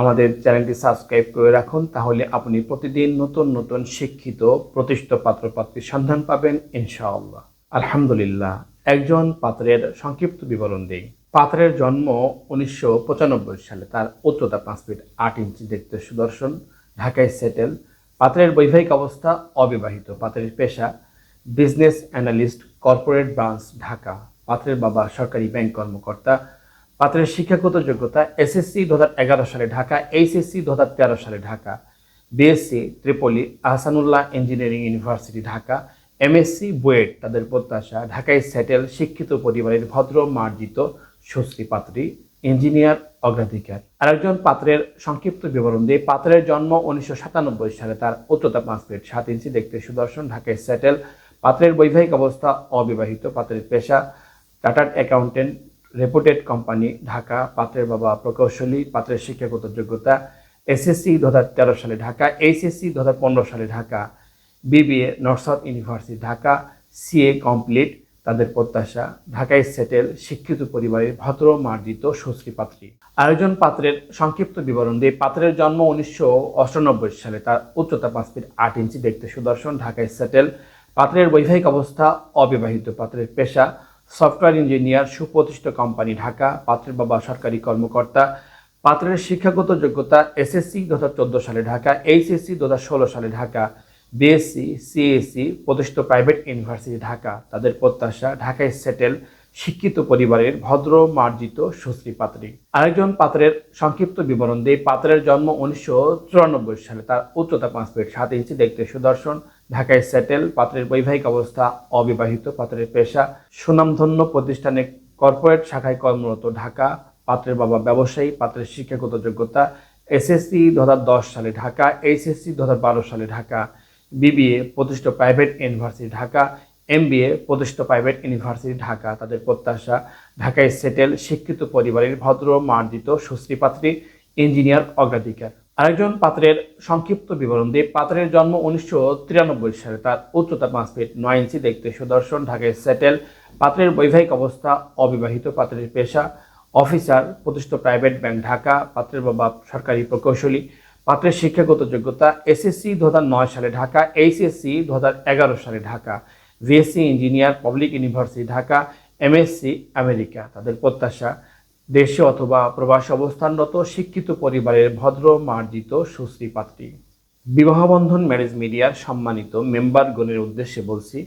আমাদের চ্যানেলটি সাবস্ক্রাইব করে রাখুন, তাহলে আপনি প্রতিদিন নতুন নতুন শিক্ষিত, প্রতিষ্ঠিত পাত্রপাত্রীর সন্ধান পাবেন, ইনশাআল্লাহ। আলহামদুলিল্লাহ, একজন পাত্রের সংক্ষিপ্ত বিবরণ দেই। পাত্রের জন্ম উনিশশো পঁচানব্বই সালে, তার উচ্চতা পাঁচ ফিট আট ইঞ্চি, দেখতে সুদর্শন, ঢাকায় সেটেল। পাত্রের বৈবাহিক অবস্থা অবিবাহিত, পাত্রের পেশা business analyst, corporate branch, Dhaka. পাত্রের বাবা সরকারি ব্যাংক কর্মকর্তা পাত্রের শিক্ষাগত যোগ্যতা এসএসসি দু হাজার এগারো সালে ঢাকা এইচএসসি দু হাজার তেরো সালে Dhaka BSc triple E, Ahsanullah engineering university Dhaka MSc BUET তাদের প্রত্যাশা, ঢাকায় সেটেল, শিক্ষিত পরিবারের ভদ্র, মার্জিত সুশ্রী পাত্রী, ইঞ্জিনিয়ার, অগ্রাধিকার। আরেকজন পাত্রের সংক্ষিপ্ত বিবরণ দিয়ে পাত্রের জন্ম উনিশশো সাতানব্বই সালে তার উচ্চতা পাঁচ ফিট সাত ইঞ্চি, দেখতে সুদর্শন, ঢাকায় সেটেল, পাত্রের বৈবাহিক অবস্থা অবিবাহিত, পাত্রের পেশা, chartered accountant reputed company Dhaka পাত্রের বাবা প্রকৌশলী, পাত্রের শিক্ষাগত যোগ্যতা এসএসসি দু হাজার তেরো সালে ঢাকা এইচএসসি দু সালে Dhaka BBA North South university Dhaka CA complete তাদের প্রত্যাশা। ঢাকায় সেটেল শিক্ষিত পরিবারের ভদ্র, মার্জিত, সুশ্রী পাত্রী। আরেকজন পাত্রের সংক্ষিপ্ত বিবরণ দিয়ে পাত্রের জন্ম উনিশশো সালে, তার উচ্চতা পাঁচ ফিট আট ইঞ্চি, দেখতে সুদর্শন। ঢাকায় সেটেল পাত্রের বৈবাহিক অবস্থা অবিবাহিত, পাত্রের পেশা সফটওয়্যার ইঞ্জিনিয়ার, সুপ্রতিষ্ঠিত কোম্পানি ঢাকা, পাত্রের বাবা সরকারি কর্মকর্তা, পাত্রের শিক্ষাগত যোগ্যতা এসএসসি দু হাজার চোদ্দ সালে ঢাকা এইচএসসি দু সালে ঢাকা বিএসসি সিএসসি প্রতিষ্ঠিত প্রাইভেট ইউনিভার্সিটি ঢাকা। তাদের প্রত্যাশা ঢাকায় সেটেল, শিক্ষিত পরিবারের ভদ্র, মার্জিত, সুশ্রী পাত্রী। আরেকজন পাত্রের সংক্ষিপ্ত বিবরণ দিয়ে পাত্রের জন্ম উনিশশো চুরানব্বই সালে। তার উচ্চতা পাঁচ ফিট সাত ইঞ্চি, দেখতে সুদর্শন। ঢাকায় সেটেল পাত্রের বৈবাহিক অবস্থা, অবিবাহিত, পাত্রের পেশা, সুনামধন্য প্রতিষ্ঠানে কর্পোরেট শাখায় কর্মরত ঢাকা, পাত্রের বাবা ব্যবসায়ী, পাত্রের শিক্ষাগত যোগ্যতা এসএসসি দু হাজার দশ সালে ঢাকা এইচএসসি দু সালে ঢাকা বিবিএ প্রতিষ্ঠিত প্রাইভেট ইউনিভার্সিটি ঢাকা এমবিএ প্রতিষ্ঠিত প্রাইভেট ইউনিভার্সিটি ঢাকা। তাদের প্রত্যাশা, ঢাকায় সেটেল শিক্ষিত পরিবারের ভদ্র, মার্জিত, সুশ্রী পাত্রী ইঞ্জিনিয়ার অগ্রাধিকার। আরেকজন পাত্রের সংক্ষিপ্ত বিবরণ দিয়ে পাত্রের জন্ম উনিশশো তিরানব্বই সালে। তার উচ্চতা পাঁচ ফিট নয় ইঞ্চি, দেখতে সুদর্শন ঢাকায় সেটেল পাত্রের বৈবাহিক অবস্থা, অবিবাহিত পাত্রের পেশা, অফিসার, প্রতিষ্ঠিত প্রাইভেট ব্যাংক ঢাকা, পাত্রের বাবা সরকারি প্রকৌশলী। পাত্রের শিক্ষাগত যোগ্যতা, এসএসসি দু হাজার নয় সালে ঢাকা, এইচএসসি দু সালে Dhaka, VSC engineer, public university Dhaka, MSc America. তাদের প্রত্যাশা দেশে অথবা প্রবাসে অবস্থানরত শিক্ষিত পরিবারের ভদ্র, মার্জিত, সুশ্রী পাত্রী। বিবাহবন্ধন ম্যারেজ মিডিয়ার সম্মানিত মেম্বারগণের উদ্দেশ্যে বলছি,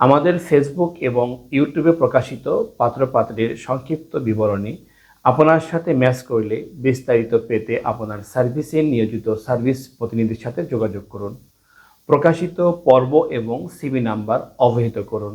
আমাদের ফেসবুক এবং ইউটিউবে প্রকাশিত পাত্রপাত্রীর সংক্ষিপ্ত বিবরণী আপনার সাথে ম্যাচ করলে বিস্তারিত পেতে আপনার সার্ভিসে নিয়োজিত সার্ভিস প্রতিনিধির সাথে যোগাযোগ করুন। প্রকাশিত পর্ব এবং সিবি নাম্বার অবহিত করুন।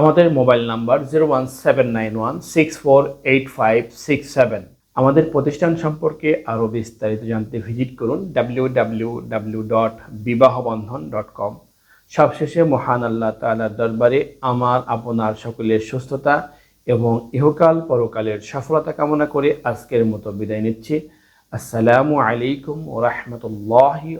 আমাদের mobile number zero one seven nine one six four eight five six seven আমাদের প্রতিষ্ঠান সম্পর্কে আরও বিস্তারিত জানতে ভিজিট করুন W W W dot Bibahabandhan dot com সবশেষে মহান আল্লাহ তালার দরবারে আমার, আপনার সকলের সুস্থতা এবং ইহকাল পরকালের সফলতা কামনা করে আজকের মতো বিদায় নিচ্ছি। আসসালামু আলাইকুম ও রহমতুল্লাহি